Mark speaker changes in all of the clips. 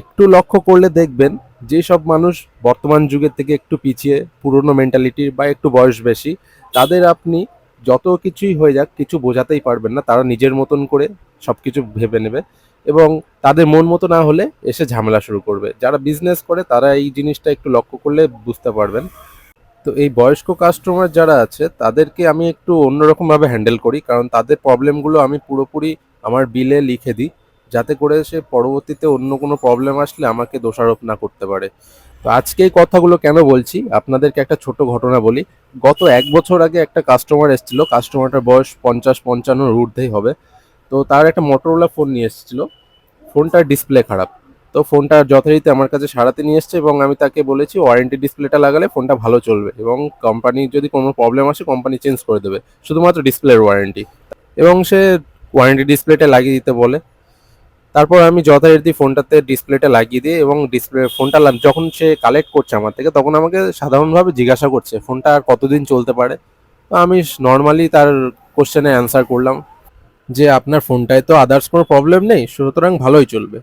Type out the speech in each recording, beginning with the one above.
Speaker 1: একটু লক্ষ্য করলে দেখবেন যেসব মানুষ বর্তমান যুগের থেকে একটু পিছিয়ে, পুরনো মেন্টালিটির বা একটু বয়স বেশি, তাদের আপনি যত কিছুই হয়ে যাক, কিছু বোঝাতেই পারবেন না। তারা নিজের মতন করে সব কিছু ভেবে নেবে এবং তাদের মন মতো না হলে এসে ঝামেলা শুরু করবে। যারা বিজনেস করে, তারা এই জিনিসটা একটু লক্ষ্য করলে বুঝতে পারবেন। তো এই বয়স্ক কাস্টমার যারা আছে, তাদেরকে আমি একটু অন্যরকমভাবে হ্যান্ডেল করি। কারণ তাদের প্রবলেমগুলো আমি পুরোপুরি আমার বিলে লিখে দিই। যাতে করে সে পরবর্তীতে অন্য কোনো প্রবলেম আসলে আমাকে দোষারোপ না করতে পারে। তো আজকে এই কথাগুলো কেন বলছি? আপনাদেরকে একটা ছোট ঘটনা বলি। গত এক বছর আগে একটা কাস্টমার এসেছিল। কাস্টমারটার বয়স পঞ্চাশ পঞ্চান্নর ঊর্ধ্বেই হবে। তো তার একটা মোটরোলা ফোন নিয়ে এসেছিল। ফোনটার ডিসপ্লে খারাপ। তো ফোনটা যথারীতি আমার কাছে সারাতে নিয়ে এসছে এবং আমি তাকে বলেছি ওয়ারেন্টি ডিসপ্লেটা লাগালে ফোনটা ভালো চলবে এবং কোম্পানি যদি কোনো প্রবলেম আসে কোম্পানি চেঞ্জ করে দেবে। শুধুমাত্র ডিসপ্লের ওয়ারেন্টি এবং সে ওয়ারেন্টি ডিসপ্লেটা লাগিয়ে দিতে বলে। তারপর আমি যথারীতি ফোনটাতে ডিসপ্লেটা লাগিয়ে দিই এবং ডিসপ্লে, ফোনটা যখন সে কালেক্ট করছে আমার থেকে, তখন আমাকে সাধারণভাবে জিজ্ঞাসা করছে, ফোনটা কতদিন চলতে পারে? তো আমি নর্মালি তার কোশ্চেনে অ্যান্সার করলাম যে, আপনার ফোনটায় তো আদার্স কোনো প্রবলেম নেই, সুতরাং ভালোই চলবে।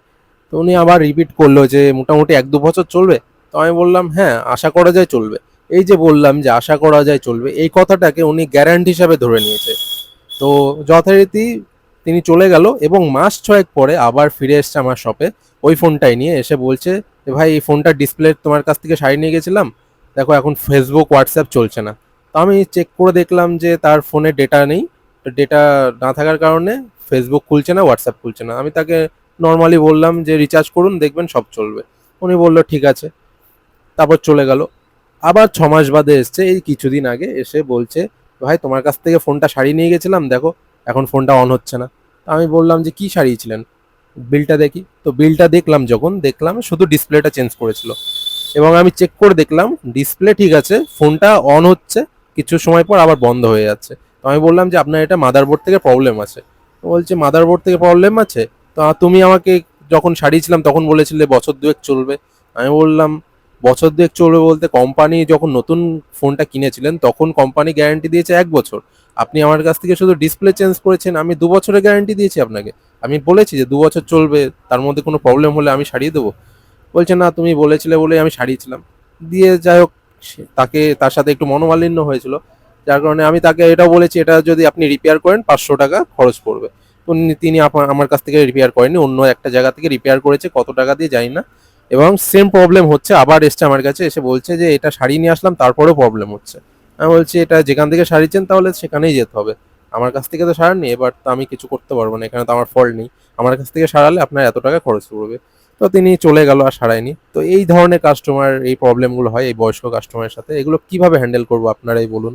Speaker 1: তো উনি আবার রিপিট করল যে, মোটামুটি এক দু বছর চলবে? তো আমি বললাম হ্যাঁ আশা করা যায় চলবে। এই যে বললাম যে, আশা করা যায় চলবে, এই কথাটাকে উনি গ্যারান্টি হিসাবে ধরে নিয়েছে। তো যথারীতি তিনি চলে গেল এবং মাস ছয়েক পরে আবার ফিরে এসছে আমার শপে ওই ফোনটাই নিয়ে এসে বলছে যে, ভাই, এই ফোনটার ডিসপ্লে তোমার কাছ থেকে সারিয়ে নিয়ে গেছিলাম। দেখো, এখন ফেসবুক হোয়াটসঅ্যাপ চলছে না। তো আমি চেক করে দেখলাম যে, তার ফোনে ডেটা নেই। তো ডেটা না থাকার কারণে ফেসবুক খুলছে না হোয়াটসঅ্যাপ খুলছে না। আমি তাকে নর্মালি বললাম যে রিচার্জ করুন, দেখবেন সব চলবে। উনি বলল, ঠিক আছে। তারপর চলে গেল। আবার ছ মাস বাদে এসছে, এই কিছুদিন আগে এসে বলছে, ভাই, তোমার কাছ থেকে ফোনটা সারিয়ে নিয়ে গেছিলাম, দেখো, এখন ফোনটা অন হচ্ছে না। আমি বললাম যে কি সারিয়েছিলেন বিলটা দেখি। তো বিলটা দেখলাম যখন, দেখলাম শুধু ডিসপ্লেটা চেঞ্জ করেছিল। এবং আমি চেক করে দেখলাম ডিসপ্লে ঠিক আছে ফোনটা অন হচ্ছে, কিছু সময় পর আবার বন্ধ হয়ে যাচ্ছে। তো আমি বললাম যে, আপনার এটা মাদারবোর্ড থেকে প্রবলেম আছে। বলছে মাদারবোর্ড থেকে প্রবলেম আছে? তো তুমি আমাকে যখন সারিয়েছিলাম তখন বলেছিলে বছর দুয়েক চলবে। আমি বললাম বছর দুয়েক চলবে বলতে কোম্পানি যখন নতুন ফোনটা কিনেছিলেন, তখন কোম্পানি গ্যারান্টি দিয়েছে এক বছর। আপনি আমার কাছ থেকে শুধু ডিসপ্লে চেঞ্জ করেছেন, আমি দু বছরের গ্যারান্টি দিয়েছি আপনাকে। আমি বলেছি যে দু বছর চলবে, তার মধ্যে কোনো প্রবলেম হলে আমি সারিয়ে দেবো। বলছে, না, তুমি বলেছিলে বলে আমি সারিয়েছিলাম। দিয়ে যাই হোক তাকে, তার সাথে একটু মনোমালিন্য হয়েছিল। যার কারণে আমি তাকে এটাও বলেছি, এটা যদি আপনি রিপেয়ার করেন, পাঁচশো টাকা খরচ পড়বে। উনি, তিনি আমার কাছ থেকে রিপেয়ার করেনি অন্য একটা জায়গা থেকে রিপেয়ার করেছে, কত টাকা দিয়ে জানি না। এবং সেম প্রবলেম হচ্ছে, আবার এসছে আমার কাছে, এসে বলছে যে, এটা সারিয়ে নিয়ে আসলাম, তারপরেও প্রবলেম হচ্ছে। আমি বলছি, এটা যেখান থেকে সারিয়েছেন তাহলে সেখানেই যেতে হবে। আমার কাছ থেকে তো সারাননি এবার তো আমি কিছু করতে পারব না, এখানে তো আমার ফল্ট নেই। আমার কাছ থেকে সারালে আপনার এত টাকা খরচ পড়বে। তো তিনি চলে গেল আর সারায়নি তো এই ধরনের কাস্টমার এই প্রবলেমগুলো হয়, এই বয়স্ক কাস্টমারের সাথে। এগুলো কীভাবে হ্যান্ডেল করব, আপনারাই বলুন।